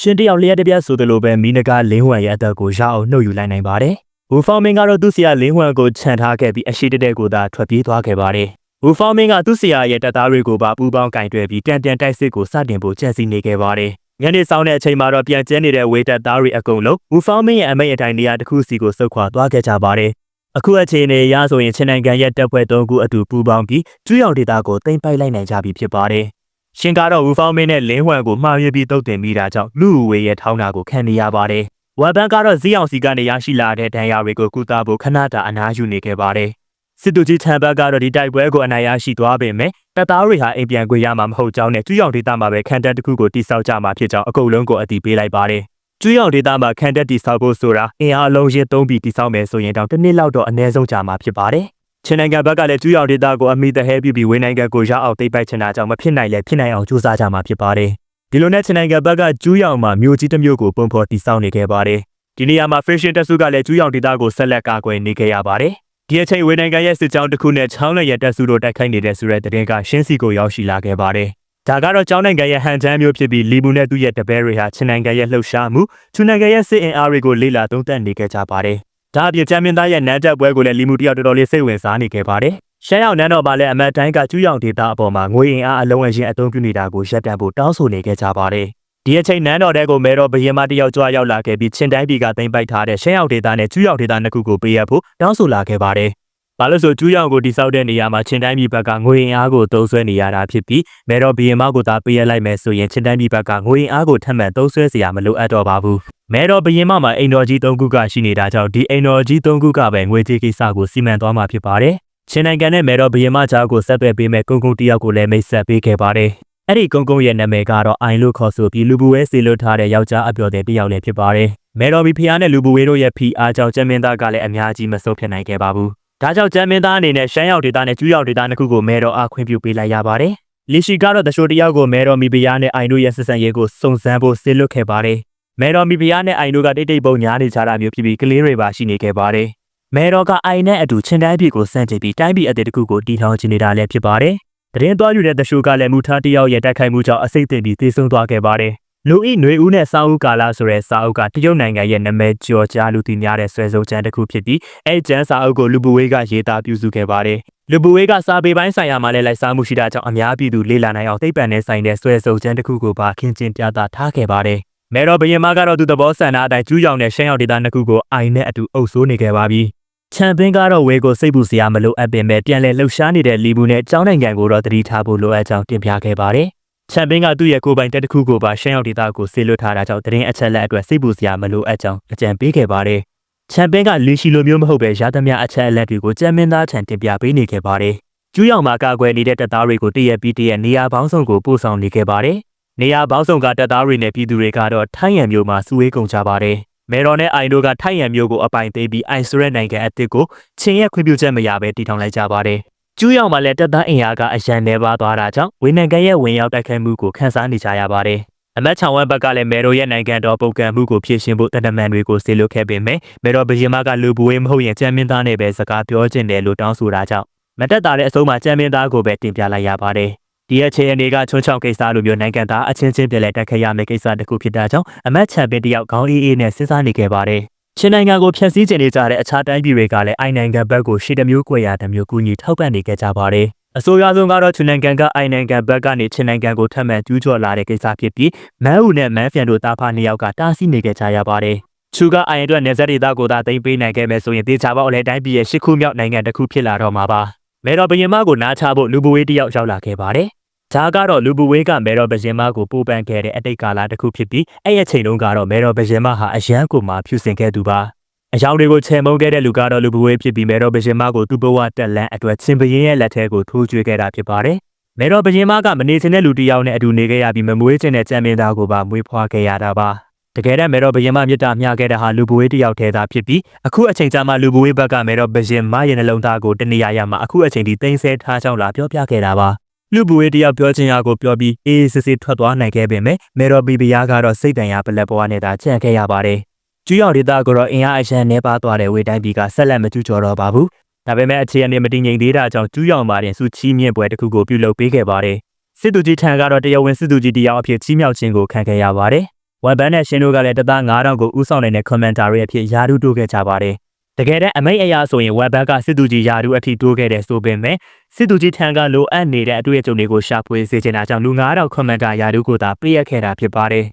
ရှင်တယောက်လျက်တစ်ပြက်ဆိုသလိုပဲမီနဂါလင်းဝမ်ရဲ့အသက်ကိုရအောင်နှုတ်ယူလိုက်နိုင်ပါတယ်။ဝူဖောင်မင်းကတော့သူ့ဆရာလင်းဝမ်ကိုခြံထားခဲ့ပြီးအရှိတတဲ့ကိုသာထွက်ပြေးသွားခဲ့ပါတယ်။ဝူဖောင်မင်းကသူ့ဆရာရဲ့တပ်သားတွေကိုပါပူးပေါင်းကင်တွယ်ပြီးတန်တန်တိုက်စစ်ကိုစတင်ဖို့ကြံစည်နေခဲ့ပါတယ်။ညနေဆောင်တဲ့အချိန်မှာတော့ပြန်ကျဲနေတဲ့ဝေတပ်သားတွေအကုန်လုံးဝူဖောင်မင်းရဲ့အမိတ်အတိုင်းနေရာတစ်ခုစီကိုဆုတ်ခွာသွားခဲ့ကြပါတယ်။အခုအချိန်နဲ့ရဆိုရင်ချင်းနိုင်ငံရဲ့တပ်ဖွဲ့၃ခုအတူပူးပေါင်းပြီးကျွေးအောင်ဒေတာကိုတင်ပိုက်လိုက်နိုင်ကြပြီဖြစ်ပါတယ်။ ရှင်ကတော့ဝူဖောင်းမင်းနဲ့လင်းဝမ်ကိုမှားယွင်းပြီးတုတ်တင်မိတာကြောင့်လူဝေရဲ့ထောင်းတာကိုခံနေရပါတယ်။ဝမ်ဘန်ကတော့ဇီအောင်စီကနေရရှိလာတဲ့ဒဏ်ရာတွေကိုကုသဖို့ခဏတာအနားယူနေခဲ့ပါတယ်။စစ်တူကြီးချန်ဘတ်ကတော့ဒီတိုက်ပွဲကိုအနိုင်ရရှိသွားပေမဲ့တပ်သားတွေဟာအိမ်ပြန်ခွေရမှာမဟုတ်ကြောင်းနဲ့ကျွေးအောင်ဒေတာမှာပဲခံတပ်တစ်ခုကိုတိစောက်ကြမှာဖြစ်ကြောင်းအကုန်လုံးကိုအတည်ပြုလိုက်ပါတယ်။ကျွေးအောင်ဒေတာမှာခံတပ်တိစောက်ဖို့ဆိုတာအင်အားအလုံးရင်းသုံးပြီးတိစောက်မယ်ဆိုရင်တော့တစ်နှစ်လောက်တော့အနည်းဆုံးကြာမှာဖြစ်ပါတယ်။ ချင်းနိုင်ငံဘက်ကလည်းကျူးရောင်ဒေတာကိုအမိတဟဲပြုပြီးဝင်းနိုင်ငံကိုရအောင်တိတ်ပိုက်ချင်တာကြောင့်မဖြစ်နိုင်လဲဖြစ်နိုင်အောင်ကြိုးစားကြမှာဖြစ်ပါတယ်။ဒီလိုနဲ့ချင်းနိုင်ငံဘက်ကကျူးရောင်မှာမြို့ကြီးတစ်မြို့ကိုပုံဖော်တည်ဆောက်နေခဲ့ပါတယ်။ဒီနေရာမှာ Fashion တက်စုကလည်းကျူးရောင်ဒေတာကိုဆက်လက်ကာကွယ်နေခဲ့ရပါတယ်။ဒီအချိန်ဝင်းနိုင်ငံရဲ့စစ်ကြောင်းတစ်ခုနဲ့ချောင်းနယ်ရဲ့တက်စုတို့တိုက်ခိုက်နေတဲ့ဆိုတဲ့တဲ့ကရှင်းစီကိုရောက်ရှိလာခဲ့ပါတယ်။ဒါကတော့ကျောင်းနိုင်ငံရဲ့ဟန်ချမ်းမျိုးဖြစ်ပြီးလီဘူးနဲ့သူ့ရဲ့တပည့်တွေဟာချင်းနိုင်ငံရဲ့လှုပ်ရှားမှုချူနိုင်ငံရဲ့စစ်အင်အားတွေကိုလေ့လာသုံးသပ်နေခဲ့ကြပါတယ်။ ဒါအပြင်ချန်ပီယံသားရဲ့နန်းတက်ပွဲကိုလည်းလီမူတယောက်တော်တော်လေးစိတ်ဝင်စားနေခဲ့ပါတယ်။ရှမ်းရောက်နန်းတော်မှာလည်းအမတ်တိုင်းကကျူးရောင်ဒေသအပေါ်မှာငွေအင်အားအလုံးအရင်အသုံးပြုနေတာကိုရပ်တန့်ဖို့တောင်းဆိုနေခဲ့ကြပါတယ်။ဒီအချိန်နန်းတော်တဲကိုမဲတော်ဘရင်မတယောက်ကြွားရောက်လာခဲ့ပြီးချင်းတိုင်းပြည်ကသိမ်းပိုက်ထားတဲ့ရှမ်းရောက်ဒေသနဲ့ကျူးရောင်ဒေသနှစ်ခုကိုပေးရဖို့တောင်းဆိုလာခဲ့ပါတယ်။ဘာလို့ဆိုကျူးရောင်ကိုတိစောက်တဲ့နေရာမှာချင်းတိုင်းပြည်ဘက်ကငွေအင်အားကိုသုံးစွဲနေရတာဖြစ်ပြီးမဲတော်ဘရင်မကိုသာပေးရလိုက်မယ်ဆိုရင်ချင်းတိုင်းပြည်ဘက်ကငွေအင်အားကိုထပ်မံသုံးစွဲစရာမလိုအပ်တော့ပါဘူး မဲတော်ဘီရင်မမှာအိမ်တော်ကြီး၃ခုကရှိနေတာကြောင့်ဒီအိမ်တော်ကြီး၃ခုကပဲငွေကြေးကိစ္စကိုစီမံသွားမှာဖြစ်ပါတယ်ချင်းနိုင်ငံနဲ့မဲတော်ဘီရင်မကြားကိုဆက်သွယ်ပေးမဲ့ကုန်းကုန်းတယောက်ကိုလည်းမိတ်ဆက်ပေးခဲ့ပါတယ်အဲ့ဒီကုန်းကုန်းရဲ့နာမည်ကတော့အိုင်လို့ခေါ်ဆိုပြီးလူဘူးဝဲစီလွတ်ထားတဲ့ယောက်ျားအပျော်တဲ့တယောက်လည်းဖြစ်ပါတယ်မဲတော်ဘီဖျားနဲ့လူဘူးဝဲတို့ရဲ့ဖီအားကြောင့်ကျမ်းမင်းသားကလည်းအများကြီးမစိုးဖြစ်နိုင်ခဲ့ပါဘူးဒါကြောင့်ကျမ်းမင်းသားအနေနဲ့ရှမ်းရောက်ဒေတာနဲ့ကျူးရောက်ဒေတာနှစ်ခုကိုမဲတော်အားခွင့်ပြုပေးလိုက်ရပါတယ်။လီရှိကတော့တရှိုးတယောက်ကိုမဲတော်မီပီယာနဲ့အိုင်တို့ရဲ့ဆက်ဆံရေးကိုစုံစမ်းဖို့ဆေးလွတ်ခဲ့ပါတယ်။ မဲတော်မီပီယာနဲ့အိုင်တို့ကတိတ်တိတ်ပုံညားနေကြတာမျိုးဖြစ်ပြီးကလေးတွေပါရှိနေခဲ့ပါတယ်။မဲတော်ကအိုင်နဲ့အတူချင်းတိုင်းပြည်ကိုစန့်ကျင်ပြီးတိုင်းပြည်အသေးတစ်ခုကိုတီထောင်ချင်နေတာလည်းဖြစ်ပါတယ်။တရင်သွားယူတဲ့တရှိုးကလည်းမူထားတယောက်ရဲ့တိုက်ခိုက်မှုကြောင့်အစိတ်သိမ့်ပြီးသေဆုံးသွားခဲ့ပါတယ်။လူဤຫນွေဦးနဲ့စာအုပ်ကာလာဆိုတဲ့စာအုပ်ကတရုတ်နိုင်ငံရဲ့နာမည်ကျော်ကြားလူသိများတဲ့ဆွဲဆုံးကျမ်းတစ်ခုဖြစ်ပြီးအဲကျမ်းစာအုပ်ကိုလူပဝေးကရေးသားပြုစုခဲ့ပါတယ်။လူပဝေးကစာပေပိုင်းဆိုင်ရာမှာလည်းလိုက်စားမှုရှိတာကြောင့်အများပြည်သူလေ့လာနိုင်အောင်သိပ္ပံနဲ့ဆိုင်တဲ့ဆွဲဆုံးကျမ်းတစ်ခုကိုပါခင်းကျင်းပြသထားခဲ့ပါတယ်။ မဲတော်ဘရင်မကတော့သူသဘောဆန္ဒအတိုင်းကျူးကြောင်တဲ့ရှမ်းရောက်ဒေသနှစ်ခုကိုအိုင်နဲ့အတူအုပ်ဆိုးနေခဲ့ပါပြီ။ချန်ပင်းကတော့ဝေကိုစိတ်ပူစရာမလိုအပ်ပင်ပဲပြန်လည်လှုပ်ရှားနေတဲ့လီဘူးနဲ့ကျောင်းနိုင်ငံကိုတော့တတိထားဖို့လိုအပ်ကြောင်းတင်ပြခဲ့ပါတယ်။ချန်ပင်းကသူ့ရဲ့ကိုယ်ပိုင်တက်တစ်ခုကိုပါရှမ်းရောက်ဒေသကိုဆေးလွတ်ထားတာကြောင့်တရင်အချက်လက်အတွက်စိတ်ပူစရာမလိုအပ်ကြောင်းအကြံပေးခဲ့ပါတယ်။ချန်ပင်းကလူရှိလိုမျိုးမဟုတ်ပဲရသမျှအချက်အလက်တွေကိုကြမ်းမင်းသားထံတင်ပြပေးနေခဲ့ပါတယ်။ကျူးရောင်မှာကာကွယ်နေတဲ့တပ်သားတွေကိုတရက်ပြီးတရက်နေရာပေါင်းစုံကိုပို့ဆောင်နေခဲ့ပါတယ်။ နေရာပေါင်းစုံကတပ်သားတွေနဲ့ပြည်သူတွေကတော့ထိုင်းရံမျိုးမှာစုဝေးကုန်ကြပါတယ်။မဲတော်နဲ့အိုင်တို့ကထိုင်ရံမျိုးကိုအပိုင်သေးပြီးအိုင်ဆိုရဲနိုင်ငံအစ်စ်ကိုချင်းရဲ့ခွင့်ပြုချက်မရဘဲတည်ထောင်လိုက်ကြပါတယ်။ကျူးရောက်မှလည်းတပ်သားအင်အားကအရန်နေပါသွားတာကြောင့်ဝင်းနိုင်ငံရဲ့ဝင်ရောက်တိုက်ခိုက်မှုကိုခန်းစားနေကြရပါတယ်။အမတ်ချောင်ဝမ်ဘက်ကလည်းမဲတော်ရဲ့နိုင်ငံတော်ပုတ်ကံမှုကိုဖြည့်ရှင်ဖို့တနမန်တွေကိုစေလွတ်ခဲ့ပေမဲ့မဲတော်ဘရင်မကလူပွေးမဟုတ်ရင်ကြမ်းမင်းသားနဲ့ပဲစကားပြောကျင်တယ်လို့တောင်းဆိုတာကြောင့်မတက်တာတဲ့အဆုံးမှာကြမ်းမင်းသားကိုပဲတင်ပြလိုက်ရပါတယ်။ ဒီအခြေအနေကချွန်းချောင်းကိစ္စလိုမျိုးနိုင်ငံသားအချင်းချင်းပြည်လဲတိုက်ခိုက်ရမယ့်ကိစ္စတစ်ခုဖြစ်တာကြောင့်အမတ်ချန်ပင်တယောက်ခေါင်းအေးအေးနဲ့စဉ်းစားနေခဲ့ပါတယ်။ချင်းနိုင်ငံကိုဖျက်ဆီးကျင်နေကြတဲ့အခြားတိုင်းပြည်တွေကလည်းအိုင်နိုင်ငံဘက်ကိုရှေ့တစ်မျိုးကွယ်ရာတစ်မျိုးကူညီထောက်ပံ့နေကြကြပါတယ်။အဆိုအရဆုံးကတော့ချင်းနိုင်ငံကအိုင်နိုင်ငံဘက်ကနေချင်းနိုင်ငံကိုထပ်မံကျူးကျော်လာတဲ့ကိစ္စဖြစ်ပြီးမန်းဦးနဲ့မန်းဖျန်တို့တာဖာနှစ်ယောက်ကတားဆီးနေကြကြရပါတယ်။ချူကအိုင်အတွက်နေဆက်ဒေသကိုသာသိမ်းပေးနိုင်ခဲ့မယ်ဆိုရင်တေချာပေါက်အလဲတိုင်းပြည်ရဲ့ရှစ်ခုမြောက်နိုင်ငံတစ်ခုဖြစ်လာတော့မှာပါ။မဲတော်ဘရင်မကိုနားချဖို့လူပဝေးတယောက်ရောက်လာခဲ့ပါတယ်။ ဒါကတော့လူပဝေးကမဲတော်ဘရင်မကိုပိုးပန်ခဲ့တဲ့အတိတ်ကာလတစ်ခုဖြစ်ပြီးအဲ့ရချိန်တုန်းကတော့မဲတော်ဘရင်မဟာအရန်ကိုမှဖြူစင်ခဲ့သူပါ။အယောင်တွေကိုချေမုန်းခဲ့တဲ့လူကတော့လူပဝေးဖြစ်ပြီးမဲတော်ဘရင်မကိုသူ့ဘဝတက်လန်းအတွက်ချင်းပရင်ရဲ့လက်ထဲကိုထိုးကျွေးခဲ့တာဖြစ်ပါတယ်။မဲတော်ဘရင်မကမနေချင်တဲ့လူတစ်ယောက်နဲ့အတူနေခဲ့ရပြီးမမွေးချင်တဲ့ကြံမင်းသားကိုပါမွေးဖွားခဲ့ရတာပါ။တကယ်တော့မဲတော်ဘရင်မမြတ်တာမျှခဲ့တဲ့ဟာလူပဝေးတစ်ယောက်ထဲသာဖြစ်ပြီးအခုအချိန်ကြာမှလူပဝေးဘက်ကမဲတော်ဘရင်မရဲ့နှလုံးသားကိုတနေရာရမှာအခုအချိန်ဒီသိမ်းဆဲထားကြောင်းလာပြောပြခဲ့တာပါ။ လူပဝေးတယောက်ပြောချင်ရကိုပြောပြီးအေးစစ်စစ်ထွက်သွားနိုင်ခဲ့ပေမဲ့မဲတော်ဘီဘီယာကတော့စိတ်တန်ရာပလက်ဘွားနဲ့သာကြံ့ခဲ့ရပါတယ်။ကျူးရောက်ဒေတာကိုတော့အင်အားအရန်နှဲပါသွားတဲ့ဝေတိုင်းပြည်ကဆက်လက်မကျူးကျော်တော့ပါဘူး။ဒါပေမဲ့အခြေအနေမတည်ငြိမ်သေးတာကြောင့်ကျူးရောက်မာတင်စုချီးမြှင့်ပွဲတစ်ခုကိုပြုလုပ်ပေးခဲ့ပါတယ်။စစ်သူကြီးထံကတော့တရားဝင်စစ်သူကြီးတယောက်အဖြစ်ချီးမြှောက်ခြင်းကိုခံခဲ့ရပါတယ်ဝမ်ဘန်နဲ့ရှင်တို့ကလည်းတသား9000ကိုဥဆောင်နေတဲ့ commenter တွေအဖြစ်ယာရုတိုးခဲ့ကြပါတယ် တကယ်တမ်းအမိတ်အရာဆိုရင်ဝမ်ဘန်ကစစ်သူကြီးယာရုအထိတိုးခဲ့တယ်ဆိုပေမဲ့စစ်သူကြီးထံကလိုအပ်နေတဲ့အတွေ့အကြုံတွေကိုရှာဖွေစေချင်တာကြောင့်လူ9000 commenter ယာရုကိုသာပေးရခဲ့တာဖြစ်ပါတယ်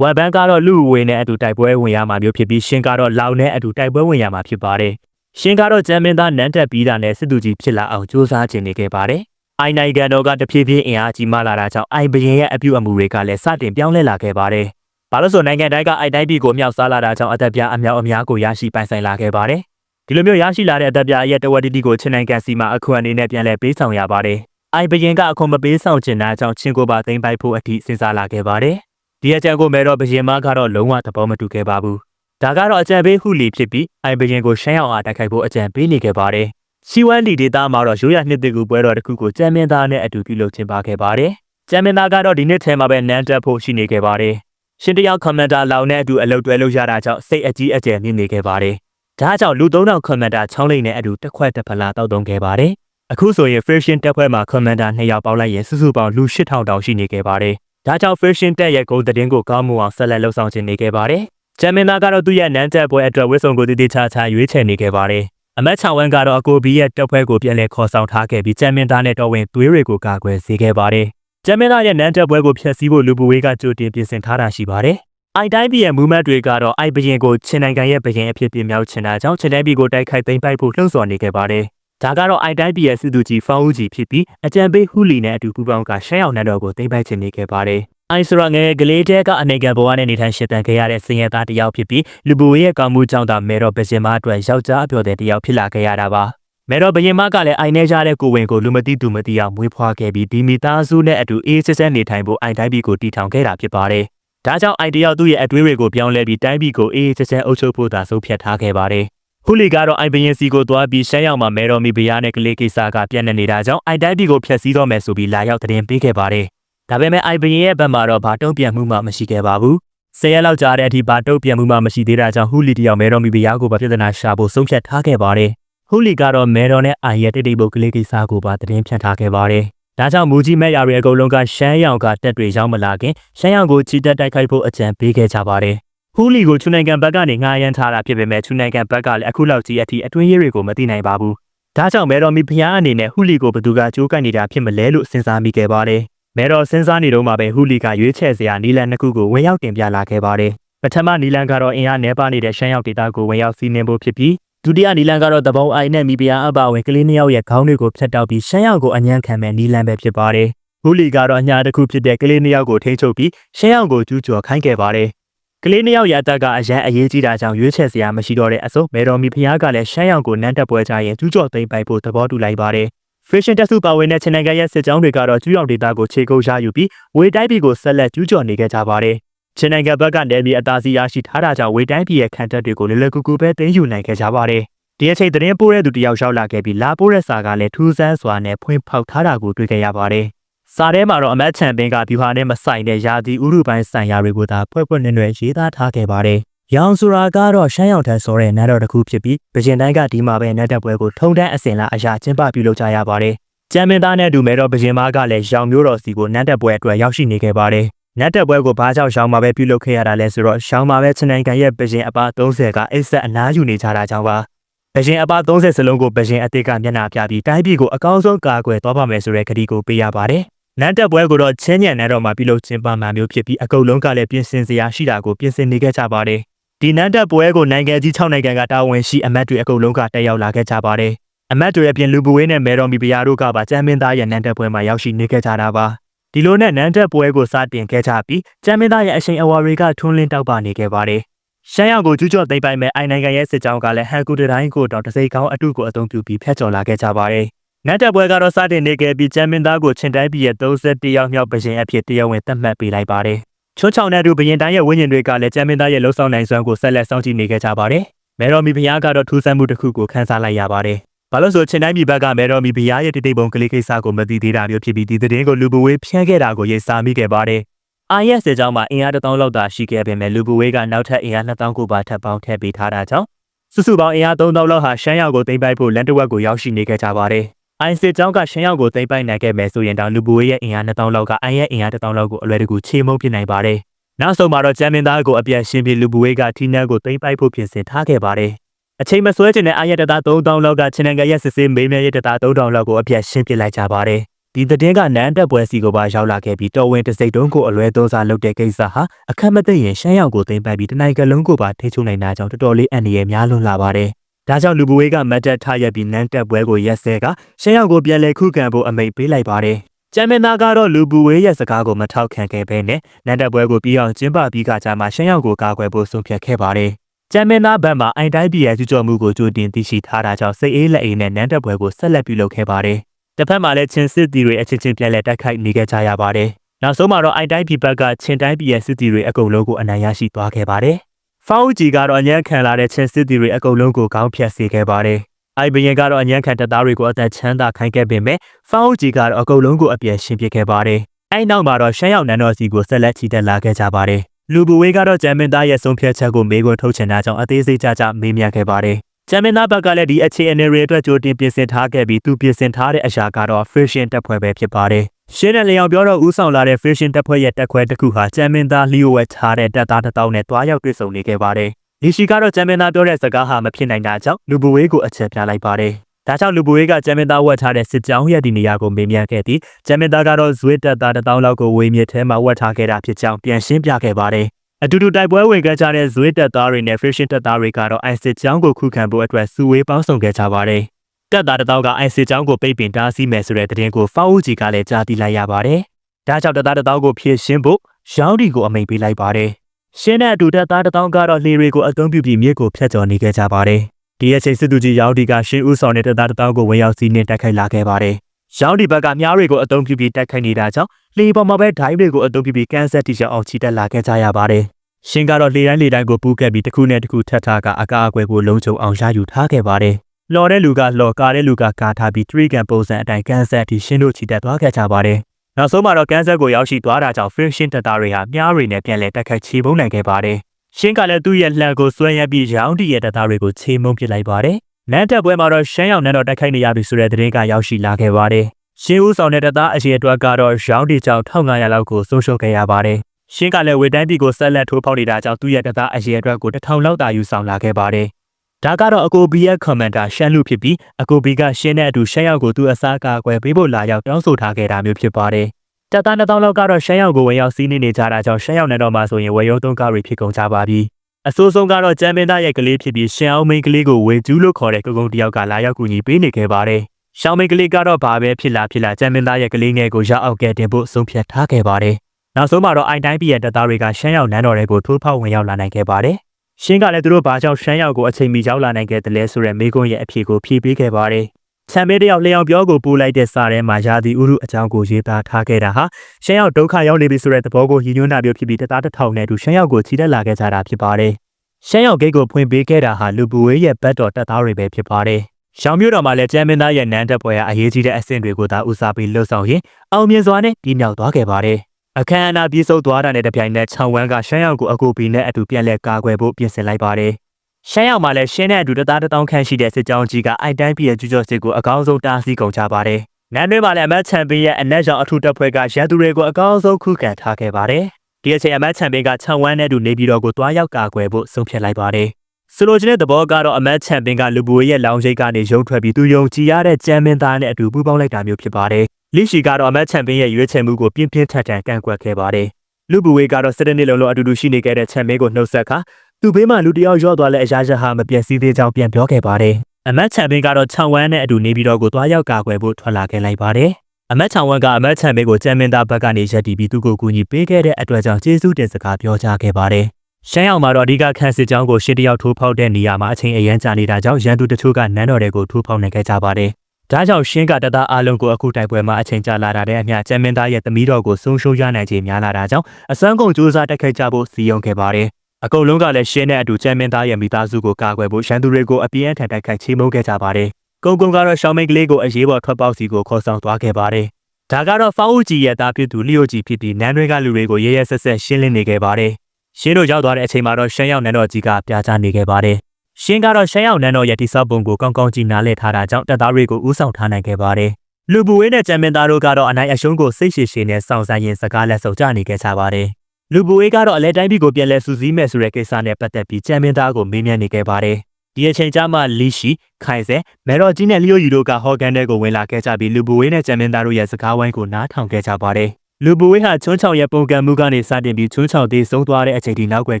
ဝမ်ဘန်ကတော့လူဝေနဲ့အတူတိုက်ပွဲဝင်ရမှာမျိုးဖြစ်ပြီးရှင်ကတော့လောင်နဲ့အတူတိုက်ပွဲဝင်ရမှာဖြစ်ပါတယ်ရှင်ကတော့ဂျမ်မင်သားနန်းတက်ပြီးတာနဲ့စစ်သူကြီးဖြစ်လာအောင်စူးစမ်းကျင်နေခဲ့ပါတယ်အိုင်နိုင်ငံတော်ကတဖြည်းဖြည်းအင်အားကြီးမားလာတာကြောင့်အိုင်ဘရင်ရဲ့အပြုအမူတွေကလည်းစတင်ပြောင်းလဲလာခဲ့ပါတယ်။ဘာလို့ဆိုနိုင်ငံတိုင်းကအိုင်တိုင်းပြည်ကိုမြောက်စားလာတာကြောင့်အသက်ပြားအမြောက်အများကိုရရှိပိုင်ဆိုင်လာခဲ့ပါတယ်။ ဒီလိုမျိုးရရှိလာတဲ့အသက်ပြားရဲ့တဝက်တီတီကိုချင်းနိုင်ငံစီမှာအခွင့်အနေနဲ့ပြန်လည်ပေးဆောင်ရပါတယ်။အိုင်ဘရင်ကအခွင့်မပေးဆောင်ချင်တာကြောင့်ချင်းကိုပါသိမ်းပိုက်ဖို့အထိစဉ်းစားလာခဲ့ပါတယ်။ဒီအကြံကိုမဲတော့ဘရင်မကတော့လုံးဝသဘောမတူခဲ့ပါဘူး။ဒါကတော့အကြံပေးဟုလီဖြစ်ပြီးအိုင်ဘရင်ကိုရှမ်းအောင်အားတိုက်ခိုက်ဖို့အကြံပေးနေခဲ့ပါတယ်။စီဝမ်လီဒေတာမှာတော့ရိုးရနှစ်သိကူပွဲတော်တစ်ခုကိုကျမ်းမင်းသားနဲ့အတူပြုလုပ်ကျင်းပခဲ့ပါတယ်။ကျမ်းမင်းသားကတော့ဒီနှစ်ထဲမှာပဲနန်းတက်ဖို့ရှိနေခဲ့ပါတယ်။ရှင်တယောက်ကွန်မန်တာလောင်နဲ့အတူအလုပ်တွဲလုပ်ရတာကြောင့်စိတ်အကြီးအကျယ်မြင့်နေခဲ့ပါတယ်။ ဒါကြောင့်လူ3000ကွန်မန်တာ6လိမ့်နဲ့အတူတစ်ခွက်တစ်ဖလားတောက်တုံခဲ့ပါတယ်။အခုဆိုရင် Fashion တက်ဖွဲ့မှာကွန်မန်တာ2ယောက်ပေါင်းလိုက်ရင်စုစုပေါင်းလူ8000တောင်ရှိနေခဲ့ပါတယ်။ဒါကြောင့် Fashion တက်ရဲ့ဂုဏ်သတင်းကိုကောင်းမွန်အောင်ဆက်လက်လှုပ်ဆောင်ခြင်းနေခဲ့ပါတယ်။ကျမ်းမင်းသားကတော့သူ့ရဲ့နန်းတက်ပွဲအတွက်ဝစ်စုံကိုတည်တည်ချာချာရွေးချယ်နေခဲ့ပါတယ်။အမတ်ချောင်ဝမ်ကတော့အကိုဘီရဲ့တပ်ဖွဲ့ကိုပြန်လည်ခေါ်ဆောင်ထားခဲ့ပြီးချမ်မင်သားနဲ့တော်ဝင်သွေးတွေကိုကာကွယ်စေခဲ့ပါတယ်။ချမ်မင်သားရဲ့နန်းတပ်ပွဲကိုဖျက်ဆီးဖို့လူပဝေးကကြိုတင်ပြင်ဆင်ထားတာရှိပါတယ်။ အိုင်တိုင်းပြည်ရဲ့မူမတ်တွေကတော့အိုင်ဘရင်ကိုချင်းနိုင်ငံရဲ့ဘရင်အဖြစ်ပြင်မြောက်ချင်တာကြောင့်ချင်းတိုင်းပြည်ကိုတိုက်ခိုက်သိမ်းပိုက်ဖို့လှုံ့ဆော်နေခဲ့ပါတယ်။ဒါကတော့အိုင်တိုင်းပြည်ရဲ့စစ်သူကြီးဖောင်းဦးကြီးဖြစ်ပြီးအကြံပေးဟူလီနဲ့အတူပူးပေါင်းကရှမ်းအောင်နန်းတော်ကိုသိမ်းပိုက်ချင်နေခဲ့ပါတယ်။အိုင်ဆိုရငယ်ကလေးတဲကအမေရိကန်ဘဝနဲ့နေထိုင်ရှင်သန်ခဲ့ရတဲ့စင်ရသားတစ်ယောက်ဖြစ်ပြီးလူပူရဲ့ကောင်းမှုကြောင့်သာမေတော်ဘဇင်မအတွက်ယောက်ျားအပြော်တဲ့တစ်ယောက်ဖြစ်လာခဲ့ရတာပါမေတော်ဘရင်မကလည်းအိုင်နေကြတဲ့ကိုဝင်ကိုလူမသိသူမသိအောင်မွေးဖွားခဲ့ပြီးဒီမိသားစုနဲ့အတူအေးစစ်စစ်နေထိုင်ဖို့အိုင်တိုင်းပြည်ကိုတည်ထောင်ခဲ့တာဖြစ်ပါတယ်။ ဒါကြောင့်အိုင်တယောက်သူ့ရဲ့အတွေးတွေကိုပြောင်းလဲပြီးတိုင်းပြည်ကိုအေးစစ်စစ်အုပ်ချုပ်ဖို့သာဆုံးဖြတ်ထားခဲ့ပါတယ်။ဟူလီကတော့အိုင်ဘရင်စီကိုသွားပြီးရှမ်းရောက်မှာမေတော်မီဘုရားနဲ့ကလေးကိစ္စကပြန့်နေတာကြောင့်အိုင်တိုင်းပြည်ကိုဖျက်ဆီးတော့မယ်ဆိုပြီးလာရောက်တင်ပေးခဲ့ပါတယ်။ဒါပေမဲ့အိုင်ဘရင်ရဲ့ဘက်မှာတော့ဘာတုံ့ပြန်မှုမှမရှိခဲ့ပါဘူး။ဆယ်ရက်လောက်ကြာတဲ့အထိဘာတုံ့ပြန်မှုမှမရှိသေးတာကြောင့်ဟူလီတယောက်မဲတော်မီဘရားကိုပါပြဿနာရှာဖို့ဆုံးဖြတ်ထားခဲ့ပါတယ်။ဟူလီကတော့မဲတော်နဲ့အိုင်ရဲ့တိတိပုတ်ကလေးကိစ္စကိုပါသတင်းဖြန့်ထားခဲ့ပါတယ်။ ဒါကြောင့်မူကြီးမဲ့ရရဲ့အကုန်လုံးကရှမ်းရောင်ကတက်တွေရောက်မလာခင်ရှမ်းရောင်ကိုချီတက်တိုက်ခိုက်ဖို့အကြံပေးခဲ့ကြပါတယ်။ဟူလီကိုချူနိုင်ငံဘက်ကနေငှားရမ်းထားတာဖြစ်ပေမဲ့ချူနိုင်ငံဘက်ကလည်းအခုလောက်ကြီးအထိအတွင်းရေးတွေကိုမသိနိုင်ပါဘူး။ဒါကြောင့်မဲတော်မီဖျားအနေနဲ့ဟူလီကိုဘသူကကြိုးကိုက်နေတာဖြစ်မလဲလို့စဉ်းစားမိခဲ့ပါတယ်။မဲတော်စဉ်းစားနေတော့မှပဲဟူလီကရွေးချယ်စရာနီလန်နှစ်ခုကိုဝင်ရောက်တင်ပြလာခဲ့ပါတယ်။ပထမနီလန်ကတော့အင်အားနည်းပါးနေတဲ့ရှမ်းရောက်ဒေသကိုဝင်ရောက်စီးနင်းဖို့ဖြစ်ပြီး ဒုတိယနီလန်ကတော့တပုံအိုင်နဲ့မိဖုရားအပါဝင်ကလေးနှစ်ယောက်ရဲ့ခေါင်းတွေကိုဖျက်တောက်ပြီးရှမ်းရောက်ကိုအညံ့ခံမဲ့နီလန်ပဲဖြစ်ပါတယ်။ဟူလီကတော့အညာတစ်ခုဖြစ်တဲ့ကလေးနှစ်ယောက်ကိုထိန်းချုပ်ပြီးရှမ်းရောက်ကိုကျူးကျော်ခိုင်းခဲ့ပါတယ်။ကလေးနှစ်ယောက်ရဲ့အသက်ကအရန်အရေးကြီးတာကြောင့်ရွေးချယ်စရာမရှိတော့တဲ့အစိုးမဲတော်မီဖျားကလည်းရှမ်းရောက်ကိုနန်းတက်ပွဲကြရင်ကျူးကျော်သိမ်းပိုက်ဖို့သဘောတူလိုက်ပါတယ်။ Fashion တက်စုပါဝင်တဲ့ချန်နိုင်ငံရဲ့စစ်ကြောင်းတွေကတော့ကျူးရောင်ဒေသကိုခြေကုပ်ရယူပြီးဝေတိုင်းပြည်ကိုဆက်လက်ကျူးကျော်နေခဲ့ကြပါတယ်။ ချန်နိုင်ငံဘက်ကနေပြည်အသာစီရရှိထားတာကြောင့်ဝေတိုင်းပြည်ရဲ့ခံတပ်တွေကိုလွယ်လွယ်ကူကူပဲသိမ်းယူနိုင်ခဲ့ကြပါတယ်။ဒီအချိန်သတင်းပို့တဲ့သူတယောက်ရောက်လာခဲ့ပြီးလာပို့တဲ့စာကလည်းထူးဆန်းစွာနဲ့ဖွင့်ဖောက်ထားတာကိုတွေ့ခဲ့ရပါတယ်။စာထဲမှာတော့အမတ်ချန်ပင်ကဗျူဟာနဲ့မဆိုင်တဲ့ယာတီဥရုပိုင်းဆိုင်ရာတွေကိုသာဖွဲ့ဖွဲ့နေနေရေးသားထားခဲ့ပါတယ်။ရောင်ဆိုတာကတော့ရှမ်းရောင်ထက်ဆိုတဲ့နတ်တော်တစ်ခုဖြစ်ပြီးဗရင်တိုင်းကဒီမှာပဲနတ်တပ်ပွဲကိုထုံတန်းအစင်လာအရာကျင်းပပြုလုပ်ကြရပါတယ်။ကျမ်းမင်းသားနဲ့အတူမဲတော်ဗရင်မားကလည်းရောင်မျိုးတော်စီကိုနတ်တပ်ပွဲအတွက်ရောက်ရှိနေခဲ့ပါတယ်။ နတ်တပ်ပွဲကိုဘာကြောင့်ရှောင်းမှာပဲပြုလုပ်ခဲ့ရတာလဲဆိုတော့ရှောင်းမှာပဲချန်နိုင်ငံရဲ့ဗရင်အပါ30ကအိတ်ဆက်အနားယူနေကြတာကြောင့်ပါ။ဗရင်အပါ30စလုံးကိုဗရင်အစ်စ်ကမျက်နှာပြပြီးတိုင်းပြည်ကိုအကောင်းဆုံးကာကွယ်သွားပါမယ်ဆိုတဲ့ကတိကိုပေးရပါတယ်။နန်းတက်ပွဲကိုတော့ချင်းညံနန်းတော်မှာပြုလုပ်ကျင်းပမှာမျိုးဖြစ်ပြီးအကုန်လုံးကလည်းပြင်ဆင်စရာရှိတာကိုပြင်ဆင်နေခဲ့ကြပါတယ်ဒီနန်းတက်ပွဲကိုနိုင်ငံကြီး6နိုင်ငံကတာဝန်ရှိအမတ်တွေအကုန်လုံးကတက်ရောက်လာခဲ့ကြပါတယ်။အမတ်တွေအပြင်လူပွေးနဲ့မဲတော်မီပယာတို့ကပါကျမ်းမင်းသားရဲ့နန်းတက်ပွဲမှာရောက်ရှိနေခဲ့ကြတာပါ။ ဒီလိုနဲ့နန်းတက်ပွဲကိုစတင်ခဲ့ကြပြီးကျမ်းမင်းသားရဲ့အရှိန်အဝါတွေကထွန်းလင်းတောက်ပနေခဲ့ပါတယ်။ရှမ်းရောက်ကိုကျူးကျော်သိမ်းပိုက်မဲ့အိုင်နိုင်ငံရဲ့စစ်ကြောင်းကလည်းဟန်ကူတတိုင်းကိုတော့တစိကောင်းအတုကိုအသုံးပြုပြီးဖျက်ချော်လာခဲ့ကြပါတယ်။နတ်တပ်ပွဲကတော့စတင်နေခဲ့ပြီးကျမ်းမင်းသားကိုချင်းတိုင်းပြည်ရဲ့31ရောက်မြောက်ပရင်အဖြစ်တရားဝင်သတ်မှတ်ပေးလိုက်ပါတယ်ချွန်းချောင်းနဲ့တူဘရင်တိုင်းရဲ့ဝိညာဉ်တွေကလည်းကျမ်းမင်းသားရဲ့လှုပ်ဆောင်နိုင်စွမ်းကိုဆက်လက်စောင့်ကြည့်နေခဲ့ကြပါတယ်။မဲတော်မီဘုရားကတော့ထူးဆန်းမှုတစ်ခုကိုခန်းစားလိုက်ရပါတယ်။ ဘာလို့ဆိုချင်းတိုင်းပြည်ဘက်ကမဲတော်မီဘုရားရဲ့တိတိပုံကလေးကိစ္စကိုမသိသေးတာမျိုးဖြစ်ပြီးဒီသတင်းကိုလူပဝေးဖြန့်ခဲ့တာကိုရေးစားမိခဲ့ပါတယ်။ IS စစ်ကြောင်းမှာအင်အား1000လောက်သာရှိခဲ့ပေမဲ့လူပဝေးကနောက်ထပ်အင်အား2000ကိုပါထပ်ပေါင်းထည့်ပေးထားတာကြောင့်စုစုပေါင်းအင်အား3000လောက်ဟာရှမ်းရောက်ကိုသိမ်းပိုက်ဖို့လန်တဝက်ကိုရောက်ရှိနေခဲ့ကြပါတယ်။အိုင်စစ်ကြောင်းကရှမ်းရောက်ကိုသိမ်းပိုက်နိုင်ခဲ့မယ်ဆိုရင်တောင်လူပူရဲ့အင်အား2000လောက်ကအိုင်ရဲ့အင်အား1000လောက်ကိုအလွယ်တကူချေမှုန်းပစ်နိုင်ပါတယ်။နောက်ဆုံးမှာတော့ဂျမ်မင်သားကိုအပြတ်ရှင်းပြီးလူပွေးကထီနန်းကိုသိမ်းပိုက်ဖို့ပြင်ဆင်ထားခဲ့ပါတယ်။ အချိန်မဆွဲချင်တဲ့အာရတတာ3000လောက်ကချင်းနိုင်ငံရဲ့စစ်စေးမေးမြန်းရတတာ3000လောက်ကိုအပြတ်ရှင်းပစ်လိုက်ကြပါတယ်။ဒီသတင်းကနန်းတက်ပွဲစီကိုပါရောက်လာခဲ့ပြီးတော်ဝင်တစိတ်တုံးကိုအလွဲသုံးစားလုပ်တဲ့ကိစ္စဟာအခက်မသိရင်ရှမ်းရောက်ကိုသိမ်းပိုက်ပြီးတနိုင်ကလုံးကိုပါထိချုံနိုင်တာကြောင့်တော်တော်လေးအန္တရာယ်များလွန်းလာပါတယ်။ဒါကြောင့်လူပွေးကမတ်တက်ထရက်ပြီးနန်းတက်ပွဲကိုရက်စဲကရှမ်းရောက်ကိုပြန်လည်ခုခံဖို့အမိန့်ပေးလိုက်ပါတယ်။ကျမ်းမင်းသားကတော့လူပူဝေးရဲ့စကားကိုမထောက်ခံခဲ့ဘဲနဲ့နန္ဒပွဲကိုပြီးအောင်ကျင်းပပြီးကကြမှာရှမ်းရောက်ကိုကာကွယ်ဖို့ဆုံးဖြတ်ခဲ့ပါတယ်။ ကျမ်းမင်းသားဘက်မှအိုင်တိုင်းပြည်ရဲ့ကျူးကျော်မှုကိုကြိုတင်သိရှိထားတာကြောင့်စိတ်အေးလက်အေးနဲ့နန္ဒပွဲကိုဆက်လက်ပြုလုပ်ခဲ့ပါတယ်။တစ်ဖက်မှာလည်းချင်းစစ်တီတွေအချင်းချင်းပြန်လည်တိုက်ခိုက်နေခဲ့ကြရပါတယ်။နောက်ဆုံးမှာတော့အိုင်တိုင်းပြည်ဘက်ကချင်းတိုင်းပြည်ရဲ့စစ်တီတွေအကုန်လုံးကိုအနိုင်ရရှိသွားခဲ့ပါတယ်။ဖောင်းဂျီကတော့အញ្ញမ်းခံလာတဲ့ချင်းစစ်တီတွေအကုန်လုံးကိုကောင်းဖြတ်စေခဲ့ပါတယ်။အိုင်ဘရင်ကတော့အញ្ញမ်းခံတပ်သားတွေကိုအသက်ချမ်းသာခိုင်းခဲ့ပေမဲ့ဖောင်းဂျီကတော့အကုန်လုံးကိုအပြည့်ရှင်းပြခဲ့ပါတယ်။အဲ့နောက်မှာတော့ရှမ်းရောက်နန်းတော်စီကိုဆက်လက်ချီတက်လာခဲ့ကြပါတယ်။ လူဘူဝေးကတော့ဂျမ်မင်သားရဲ့ဆုံးဖြတ်ချက်ကိုမေးခွန်းထုတ်ချင်တာကြောင့်အသေးစိတ်ကြကြမေးမြန်းခဲ့ပါတယ်။ဂျမ်မင်သားဘက်ကလည်းဒီအခြေအနေတွေအတွက်ကြိုတင်ပြင်ဆင်ထားခဲ့ပြီးသူပြင်ဆင်ထားတဲ့အရာကတော့ Fission တပ်ဖွဲ့ပဲဖြစ်ပါတယ်။ရှင်းတဲ့လျောင်ပြောတော့ဦးဆောင်လာတဲ့ Fission တပ်ဖွဲ့ရဲ့တပ်ခွဲတစ်ခုဟာဂျမ်မင်သားလီယိုဝက်ထားတဲ့တပ်သားတစ်တောင်းနဲ့တွားရောက်တွေ့ဆုံနေခဲ့ပါတယ်။ဒီရှိကတော့ဂျမ်မင်သားပြောတဲ့စကားဟာမဖြစ်နိုင်တာကြောင့်လူဘူဝေးကိုအချက်ပြလိုက်ပါတယ်။ ဒါကြောင့်လူပွေးကဂျမင်သားဝတ်ထားတဲ့စစ်ကြောင်းရဲ့ဒီနေရာကိုမေးမြန်းခဲ့ပြီးဂျမင်သားကတော့ဇွေးတက်သားတစ်တောင်းလောက်ကိုဝေမြစ်ထဲမှာဝတ်ထားခဲ့တာဖြစ်ကြောင်းပြန်ရှင်းပြခဲ့ပါတယ်။အတူတူတိုက်ပွဲဝင်ခဲ့ကြတဲ့ဇွေးတက်သားတွေနဲ့ Fission တက်သားတွေကတော့အိုင်စစ်ကြောင်းကိုခုခံဖို့အတွက်စုဝေးပေါင်းစုံခဲ့ကြပါတယ်။တက်သားတစ်တောင်းကအိုင်စစ်ကြောင်းကိုပိတ်ပင်တားဆီးမယ်ဆိုတဲ့သတင်းကိုဖောက်ဦးကြီးကလည်းကြားသိလိုက်ရပါတယ်။ဒါကြောင့်တက်သားတစ်တောင်းကိုဖြည့်ရှင်းဖို့ရောင်းဒီကိုအမိန်ပေးလိုက်ပါတယ်။ရှင်းတဲ့အတူတက်သားတစ်တောင်းကတော့လေတွေကိုအသုံးပြုပြီးမြစ်ကိုဖျက်ကျော်နေခဲ့ကြပါတယ်။ ဒီအချိန်စစ်သူကြီးရောင်းဒီကရှင်းဦးဆောင်တဲ့တပ်သားတတောင်းကိုဝင်ရောက်စီးနှင်တိုက်ခိုက်လာခဲ့ပါတယ်။ရောင်းဒီဘက်ကမြားတွေကိုအုံပြုပြီးတိုက်ခိုက်နေတာကြောင့်လေပေါ်မှာပဲဒိုင်းတွေကိုအုံပြုပြီးကန်ဆက်တီရှောက်အောင်ချီတက်လာခဲ့ကြရပါတယ်။ရှင်းကတော့လေတိုင်းလေတိုင်းကိုပူးခဲ့ပြီးတစ်ခုနဲ့တစ်ခုထပ်ထားကအကာအကွယ်ကိုလုံးချုံအောင်ရယူထားခဲ့ပါတယ်။လော်တဲ့လူကလော်ကာတဲ့လူကကာထားပြီး3ကန်ပုံစံအတိုင်းကန်ဆက်တီရှင်းတို့ချီတက်သွားခဲ့ကြပါတယ်။နောက်ဆုံးမှာတော့ကန်ဆက်ကိုရောက်ရှိသွားတာကြောင့် Fiction တပ်သားတွေဟာမြားတွေနဲ့ပြန်လည်တိုက်ခိုက်ချေပုံနိုင်ခဲ့ပါတယ်။ ရှင်းကလည်းသူ့ရဲ့လှန်ကိုဆွဲရပြီးရောင်းတီရဲ့တပ်သားတွေကိုချေမှုန်းပစ်လိုက်ပါတယ်။နန်းတက်ပွဲမှာတော့ရှမ်းရောက်နန်းတော်တိုက်ခိုက်နေရပြီဆိုတဲ့သတင်းကရောက်ရှိလာခဲ့ပါတယ်။ရှင်းဦးဆောင်တဲ့တပ်သားအရေအတွက်ကတော့ရောင်းတီကြောင့်1500လောက်ကိုဆုံးရှုံးခဲ့ရပါတယ်။ရှင်းကလည်းဝေတန်းပြည်ကိုဆက်လက်ထိုးဖောက်နေတာကြောင့်သူ့ရဲ့တပ်သားအရေအတွက်ကို1000လောက်သာယူဆောင်လာခဲ့ပါတယ်။ဒါကတော့အကိုဘီရဲ့ commander ရှမ်းလူဖြစ်ပြီးအကိုဘီကရှင်းတဲ့အတူရှမ်းရောက်ကိုသူ့အစားကာကွယ်ပေးဖို့လာရောက်တောင်းဆိုထားခဲ့တာမျိုးဖြစ်ပါတယ်။ တပ်သား2000လောက်ကတော့ရှမ်းရောက်ကိုဝင်ရောက်စီးနှင်းနေကြတာကြောင့်ရှမ်းရောက်နယ်တော်မှာဆိုရင်ဝယ်ရုံသုံးကားတွေဖြစ်ကုန်ကြပါပြီ။အဆိုးဆုံးကတော့ကျမ်းမင်းသားရဲ့ကလေးဖြစ်ပြီးရှမ်းအောင်မင်းကလေးကိုဝေကျူးလို့ခေါ်တဲ့ကုကုံတယောက်ကလာရောက်ကူညီပေးနေခဲ့ပါတယ်။ရှောင်းမင်းကလေးကတော့ဘာပဲဖြစ်လာဖြစ်လာကျမ်းမင်းသားရဲ့ကလေးငယ်ကိုရောက်အောင်ကဲတင်ဖို့ဆုံးဖြတ်ထားခဲ့ပါတယ်။နောက်ဆုံးမှာတော့အိုင်တိုင်းပြည်ရဲ့တပ်သားတွေကရှမ်းရောက်နန်းတော်တွေကိုထိုးဖောက်ဝင်ရောက်လာနိုင်ခဲ့ပါတယ်။ရှင်းကလည်းသူတို့ဘာကြောင့်ရှမ်းရောက်ကိုအချိန်မီရောက်လာနိုင်ခဲ့တယ်လဲဆိုတဲ့မေးခွန်းရဲ့အဖြေကိုဖြေပေးခဲ့ပါတယ်။ ချန်မေးတယောက်လျောင်ပြောကိုပို့လိုက်တဲ့စာထဲမှာယာဒီဥရုအကြောင်းကိုရေးသားထားခဲ့တာဟာရှမ်းရောက်ဒုက္ခရောက်နေပြီဆိုတဲ့သဘောကိုရည်ညွှန်းတာမျိုးဖြစ်ပြီးတသားတစ်ထောင်နဲ့တူရှမ်းရောက်ကိုချီတက်လာခဲ့ကြတာဖြစ်ပါတယ်။ရှမ်းရောက်ဂိတ်ကိုဖွင့်ပေးခဲ့တာဟာလူပူဝေးရဲ့ဘတ်တော်တပ်သားတွေပဲဖြစ်ပါတယ်။ရှောင်းမျိုးတော်မှာလည်းကျမ်းမင်းသားရဲ့နန်းတက်ပွဲအရေးကြီးတဲ့အဆင့်တွေကိုသာဦးစားပေးလှုပ်ဆောင်ရင်းအောင်မြင်စွာနဲ့ပြည်မြောက်သွားခဲ့ပါတယ်။အခမ်းအနားပြီးဆုံးသွားတာနဲ့တပြိုင်နက်ချောင်းဝမ်းကရှမ်းရောက်ကိုအကူပီနဲ့အတူပြန်လည်ကာကွယ်ဖို့ပြင်ဆင်လိုက်ပါတယ်။ ရှမ်းရောက်မှာလည်းရှင်းတဲ့အတူတသားတထောင်ခန့်ရှိတဲ့စစ်ကြောင်းကြီးကအိုက်တိုင်းပြည်ရဲ့ကျူးကျော်စစ်ကိုအကောင်းဆုံးတားဆီးကုန်ကြပါတယ်။နန်းတွင်းမှာလည်းအမတ်ချန်ပီယံအနက်ရောင်အထူးတပ်ဖွဲ့ကရန်သူတွေကိုအကောင်းဆုံးခုခံထားခဲ့ပါတယ်။ဒီအချိန်အမတ်ချန်ပီကခြံဝန်းနဲ့တူနေပြည်တော်ကိုတွားရောက်ကာကွယ်ဖို့ဆုံးဖြတ်လိုက်ပါတယ်။ဆိုလိုချင်တဲ့သဘောကတော့အမတ်ချန်ပင်ကလူပွေရဲ့လောင်ရိပ်ကနေရုံထွက်ပြီးသူယုံကြည်ရတဲ့ကြမ်းမင်းသားနဲ့အတူပူးပေါင်းလိုက်တာမျိုးဖြစ်ပါတယ်။လိရှိကတော့အမတ်ချန်ပင်ရဲ့ရွေးချယ်မှုကိုပြင်းပြင်းထန်ထန်ကန့်ကွက်ခဲ့ပါတယ်။လူပွေကတော့စစ်တနစ်လုံးလုံးအတူတူရှိနေခဲ့တဲ့ချန်မင်းကိုနှုတ်ဆက်ခါ သူ့ဘေးမှာလူတယောက်ရော့သွားလဲအရာရဟာမပြည့်စည်သေးကြောင်းပြန်ပြောခဲ့ပါတယ်။အမတ်ချန်ပင်ကတော့ခြံဝန်းနဲ့အတူနေပြီးတော့ကိုသွားရောက်ကာကွယ်ဖို့ထွက်လာခဲ့လိုက်ပါတယ်။အမတ်ချန်ဝန်းကအမတ်ချန်ပင်ကိုကျမ်းမင်းသားဘက်ကနေရက်တီပြီးသူ့ကိုကူညီပေးခဲ့တဲ့အတွက်ကြောင့်ကျေးဇူးတင်စကားပြောကြားခဲ့ပါတယ်။ရှမ်းရောက်မှာတော့အဓိကခန့်စစ်ကြောင်းကိုရှစ်တယောက်ထိုးဖောက်တဲ့နေရာမှာအချိန်အရန်ကြာနေတာကြောင့်ရန်သူတချို့ကနန်းတော်တွေကိုထိုးဖောက်နေခဲ့ကြပါတယ်။ဒါကြောင့်ရှင်းကတသားအလုံးကိုအခုတိုက်ပွဲမှာအချိန်ကြာလာတာတဲ့အမျှကျမ်းမင်းသားရဲ့သမီးတော်ကိုဆုံးရှုံးရနိုင်ခြင်းများလာတာကြောင့်အစမ်းကုန်စူးစမ်းတိုက်ခိုက်ကြဖို့စီယုံခဲ့ပါတယ်။ အကုန်လုံးကလည်းရှင်းတဲ့အတူချမ်းမင်းသားရဲ့မိသားစုကိုကာကွယ်ဖို့ရန်သူတွေကိုအပြင်းအထန်တိုက်ခိုက်ချေမှုန်းခဲ့ကြပါတယ်။ကုံကုံကတော့ရှောင်းမိတ်ကလေးကိုအရေးပေါ်ထွက်ပေါက်စီကိုခေါ်ဆောင်သွားခဲ့ပါတယ်။ဒါကတော့ဖောက်ဦးကြီးရဲ့သားဖြစ်သူလျိုကြီးဖြစ်ပြီးနန်းတွေကလူတွေကိုရဲရဲဆက်ဆက်ရှင်းလင်းနေခဲ့ပါတယ်။ရှင်းတို့ရောက်သွားတဲ့အချိန်မှာတော့ရှမ်းရောက်နန်းတော်ကြီးကပြာချနေခဲ့ပါတယ်။ရှင်းကတော့ရှမ်းရောက်နန်းတော်ရဲ့တိစောက်ပုံကိုကောင်းကောင်းကြည့်နားလည်ထားတာကြောင့်တပ်သားတွေကိုဥဆောင်ထားနိုင်ခဲ့ပါတယ်။လူပူဝင်းနဲ့ကြံမင်းသားတို့ကတော့အနိုင်အရှုံးကိုစိတ်ရှည်ရှည်နဲ့စောင့်ဆိုင်ရင်စကားလက်ဆောင်ကြနေခဲ့ကြပါတယ်။ လူပူဝေးကတော့အလဲတိုင်းပြည်ကိုပြန်လဲစူးစီးမယ်ဆိုတဲ့ကိစ္စနဲ့ပတ်သက်ပြီးကြံမင်းသားကိုမေးမြန်းနေခဲ့ပါတယ်ဒီအချိန်ကျမှလီရှိခိုင်စဲမဲတော်ကြီးနဲ့လျို့ယူတို့ကဟော်ကန်တဲ့ကိုဝင်လာခဲ့ကြပြီးလူပူဝေးနဲ့ကြံမင်းသားတို့ရဲ့စကားဝိုင်းကိုနားထောင်ခဲ့ကြပါတယ်လူပူဝေးဟာချွန်းချောင်ရဲ့ပုံကံမှုကနေစတင်ပြီးချွန်းချောင်သေးဆုံးသွားတဲ့အချိန်ဒီနောက်ွယ်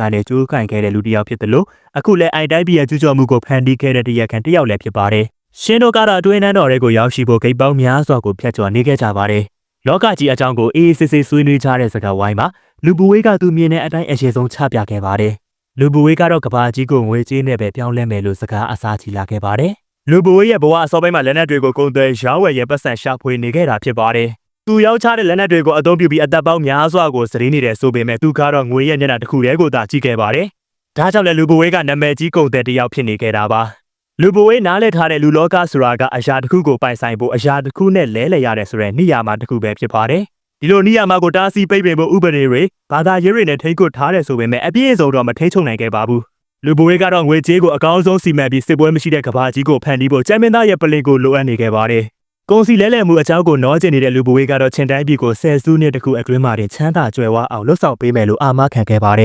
ကနေကျိုးကင်ခဲ့တဲ့လူတစ်ယောက်ဖြစ်တယ်လို့အခုလဲအိုင်တိုင်းပြည်ရဲ့ကျူးကျော်မှုကိုဖန်တီးခဲ့တဲ့တရားခံတစ်ယောက်လည်းဖြစ်ပါတယ်ရှင်းတို့ကတော့အတွင်းနှန်းတော်တွေကိုရောက်ရှိဖို့ဂိတ်ပေါင်းများစွာကိုဖျက်ချော်နေခဲ့ကြပါတယ်လောကကြီးအကြောင်းကိုအေးအေးဆေးဆေးဆွေးနွေးကြတဲ့စကားဝိုင်းမှာ လူပူဝေးကသူမြင်တဲ့အတိုင်းအရှိဆုံးချပြခဲ့ပါတယ်လူပူဝေးကတော့ကဘာကြီးကိုငွေကြေးနဲ့ပဲပြောင်းလဲမယ်လို့စကားအစားချီလာခဲ့ပါတယ်လူပူဝေးရဲ့ဘဝအစောပိုင်းမှာလက်နက်တွေကိုကုန်သွယ်ရောင်းဝယ်ရဲ့ပတ်စံရှာဖွေနေခဲ့တာဖြစ်ပါတယ်သူရောက်ချတဲ့လက်နက်တွေကိုအသုံးပြုပြီးအသက်ပေါင်းများစွာကိုစရင်းနေတယ်ဆိုပေမဲ့သူကတော့ငွေရဲ့ညနာတစ်ခုတည်းကိုသာကြီးခဲ့ပါတယ်။ဒါကြောင့်လည်းလူပဝေးကနာမည်ကြီးကုန်တဲ့တယောက်ဖြစ်နေခဲ့တာပါ။လူပဝေးနားလည်ထားတဲ့လူလောကဆိုတာကအရာတစ်ခုကိုပိုင်ဆိုင်ဖို့အရာတစ်ခုနဲ့လဲလှယ်ရတယ်ဆိုတဲ့နိယာမတစ်ခုပဲဖြစ်ပါတယ်။ ဒီလိုနိယာမကိုတားဆီးပိတ်ပင်ဖို့ဥပဒေတွေဘာသာရေးတွေနဲ့ထိန်းချုပ်ထားတယ်ဆိုပေမဲ့အပြည့်အစုံတော့မထိန်းချုပ်နိုင်ခဲ့ပါဘူး။လူပဝေးကတော့ငွေကြေးကိုအကောင်းဆုံးစီမံပြီးစစ်ပွဲမရှိတဲ့ကဘာကြီးကိုဖန်တီးဖို့ကျမ်းမင်းသားရဲ့ပလင်ကိုလိုအပ်နေခဲ့ပါတယ်။ကုန်စီလဲလှယ်မှုအကြောင်းကိုနောကျင်နေတဲ့လူပဝေးကတော့ချင်းတိုင်းပြည်ကိုဆယ်စုနှစ်တခုအတွင်းမှာတင်ချမ်းသာကြွယ်ဝအောင်လှုပ်ဆောင်ပေးမယ်လို့အာမခံခဲ့ပါတယ်